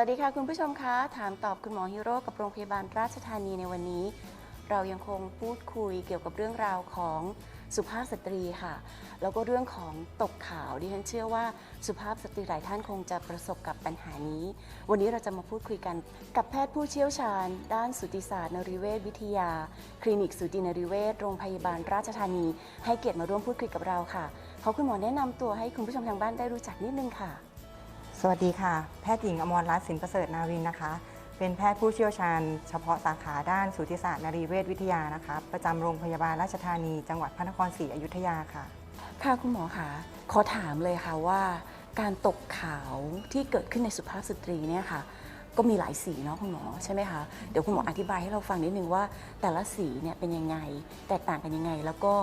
วัสดีค่ะคุณผู้ชมคะถามตอบคุณหมอฮีโร่กับโรงพยาบาลราชธานีในวันนี้ เรายังคงพูดคุยเกี่ยวกับเรื่องราวของสุภาพสตรีค่ะ แล้วก็เรื่องของตกขาวดิฉันเชื่อว่าสุภาพสตรีหลายท่านคงจะประสบกับปัญหานี้ วันนี้เราจะมาพูดคุยกันกับแพทย์ผู้เชี่ยวชาญ ด้านสูติศาสตร์นริเวศวิทยา คลินิกสูตินริเวศโรงพยาบาลราชธานี ให้เกียรติมาร่วมพูดคุยกับเราค่ะขอคุณหมอแนะนำตัวให้คุณผู้ชมทางบ้านได้รู้จักนิดนึงค่ะ สวัสดีค่ะ แพทย์หญิงอมรรัตน์สินประเสริฐนาวินนะคะ เป็นแพทย์ผู้เชี่ยวชาญ เฉพาะสาขาด้านสูติศาสตร์นรีเวชวิทยานะคะ ประจำโรงพยาบาลราชธานีจังหวัดพระนครศรีอยุธยาค่ะ ค่ะคุณหมอคะขอถามเลยค่ะว่า การตกขาวที่เกิดขึ้นในสุภาพสตรีเนี่ยค่ะ ก็มีหลายสีเนาะคุณหมอใช่ไหมคะเดี๋ยวคุณหมออธิบายให้เราฟังนิดนึงว่า แต่ละสีเนี่ยเป็นยังไง แตกต่างกันยังไง แล้วก็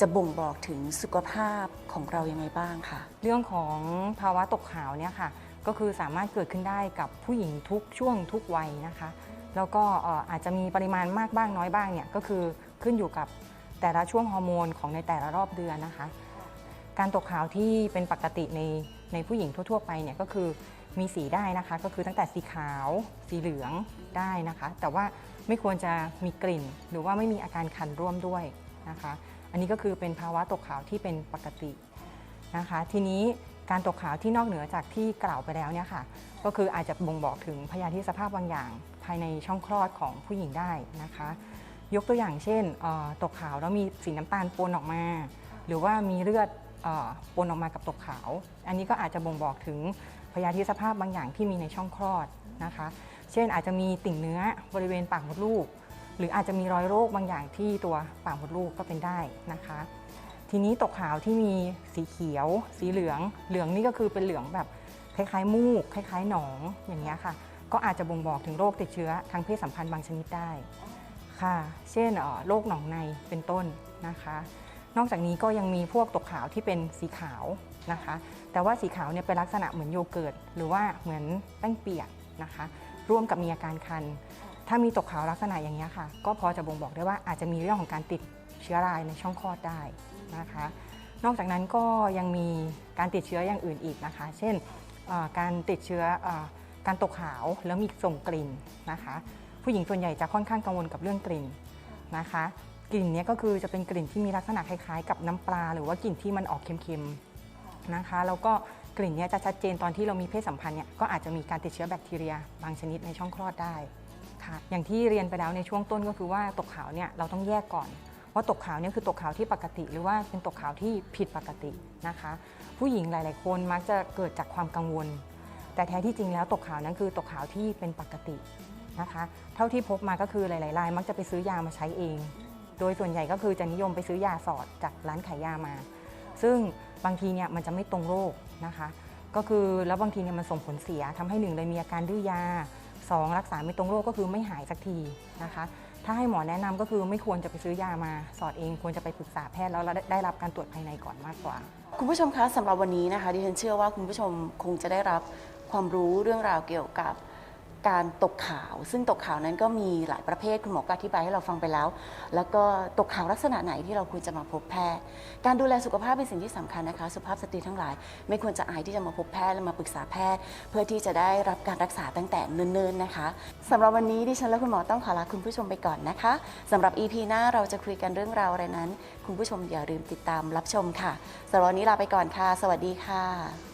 จะบ่งบอกถึงสุขภาพของเรายังไงบ้างคะเรื่องของภาวะตกขาวเนี่ยค่ะ ก็คือสามารถเกิดขึ้นได้กับผู้หญิงทุกช่วงทุกวัยนะคะ แล้วก็เอ่ออาจจะมีปริมาณมากบ้างน้อยบ้างเนี่ยก็คือขึ้นอยู่กับแต่ละช่วงฮอร์โมนของในแต่ละรอบเดือนนะคะ การตกขาวที่เป็นปกติในในผู้หญิงทั่ว ๆ ไปเนี่ยก็คือมีสีได้นะคะ ก็คือตั้งแต่สีขาว สีเหลืองได้นะคะ แต่ว่าไม่ควรจะมีกลิ่น หรือว่าไม่มีอาการคันร่วมด้วยนะคะ อันนี้ก็คือเป็นภาวะตกขาวที่เป็นปกตินะคะ ทีนี้การตกขาวที่นอกเหนือจากที่กล่าวไปแล้วเนี่ยค่ะก็คืออาจจะบ่งบอกถึงพยาธิสภาพบางอย่าง ภายในช่องคลอดของผู้หญิงได้นะคะ ยกตัวอย่างเช่นตกขาวแล้วมีสีน้ำตาลปนออกมา หรือว่ามีเลือดปนออกมากับตกขาว อันนี้ก็อาจจะบ่งบอกถึงพยาธิสภาพบางอย่างที่มีในช่องคลอดนะคะ เช่นอาจจะมีติ่งเนื้อบริเวณปากมดลูก หรืออาจจะมีรอยโรคบางอย่างที่ตัวปากมดลูกก็เป็นได้นะคะ ทีนี้ตกขาวที่มีสีเขียว สีเหลือง เหลืองนี่ก็คือเป็นเหลืองแบบคล้ายๆ มูก คล้ายๆ หนองอย่างเงี้ยค่ะ ก็อาจจะบ่งบอกถึงโรคติดเชื้อทางเพศสัมพันธ์บางชนิดได้ค่ะ เช่นโรคหนองในเป็นต้นนะคะ นอกจากนี้ก็ยังมีพวกตกขาวที่เป็นสีขาวนะคะ แต่ว่าสีขาวเนี่ยเป็นลักษณะเหมือนโยเกิร์ตหรือว่าเหมือนแป้งเปียกนะคะ ร่วมกับมีอาการคัน ถ้ามีตกขาวลักษณะอย่างนี้ค่ะ ก็พอจะบ่งบอกได้ว่าอาจจะมีเรื่องของการติดเชื้อรายในช่องคลอดได้นะคะ นอกจากนั้นก็ยังมีการติดเชื้ออย่างอื่นอีกนะคะ เช่นการติดเชื้ออการตกขาวแล้วมีส่งกลิ่นนะคะ ผู้หญิงส่วนใหญ่จะค่อนข้างกังวลกับเรื่องกลิ่นนะคะ กลิ่นนี้ก็คือจะเป็นกลิ่นที่มีลักษณะคล้ายๆ กับน้ำปลา หรือว่ากลิ่นที่มันออกเค็มๆนะคะ แล้วก็กลิ่นนี้จะชัดเจนตอนที่เรามีเพศสัมพันธ์เนี่ยก็อาจจะมีการติดเชื้อแบคทีเรีย บางชนิดในช่องคลอดได้ ค่ะอย่างที่เรียนไปแล้วในช่วงต้นก็คือว่าตกขาวเนี่ยเราต้องแยกก่อน ว่าตกขาวเนี่ยคือตกขาวที่ปกติ หรือว่าเป็นตกขาวที่ผิดปกตินะคะ ผู้หญิงหลาย ๆ คนมักจะเกิดจากความกังวล แต่แท้ที่จริงแล้วตกขาวนั้นคือตกขาวที่เป็นปกตินะคะ เท่าที่พบมาก็คือหลายๆราย มักจะไปซื้อยามาใช้เอง โดยส่วนใหญ่ก็คือจะนิยมไปซื้อยาสอดจากร้านขายยามา ซึ่งบางทีเนี่ยมันจะไม่ตรงโรคนะคะ ก็คือแล้วบางทีเนี่ยมันส่งผลเสียทำให้หนึ่งเลยมีอาการดื้อยา สองรักษาไม่ตรงโรคก็คือไม่หายสักทีนะคะ ถ้าให้หมอแนะนำก็คือไม่ควรจะไปซื้อยามาสอดเองควรจะไปปรึกษาแพทย์แล้วได้รับการตรวจภายในก่อนมากกว่า คุณผู้ชมคะสำหรับวันนี้นะคะดิฉันเชื่อว่าคุณผู้ชมคงจะได้รับความรู้เรื่องราวเกี่ยวกับ การตกขาว ซึ่งตกขาวนั้นก็มีหลายประเภทคุณหมอก็อธิบายให้เราฟังไปแล้ว แล้วก็ตกขาวลักษณะไหนที่เราควรจะมาพบแพทย์ การดูแลสุขภาพเป็นสิ่งที่สำคัญนะคะ สุภาพสตรีทั้งหลาย ไม่ควรจะอายที่จะมาพบแพทย์และมาปรึกษาแพทย์ เพื่อที่จะได้รับการรักษาตั้งแต่เนิ่นๆนะคะสำหรับวันนี้ดิฉันและคุณหมอต้องขอลาคุณผู้ชมไปก่อนนะคะสำหรับ EP หน้าเราจะคุยกันเรื่องราวอะไรนั้น คุณผู้ชมอย่าลืมติดตามรับชมค่ะสำหรับวันนี้ลาไปก่อนค่ะ สวัสดีค่ะ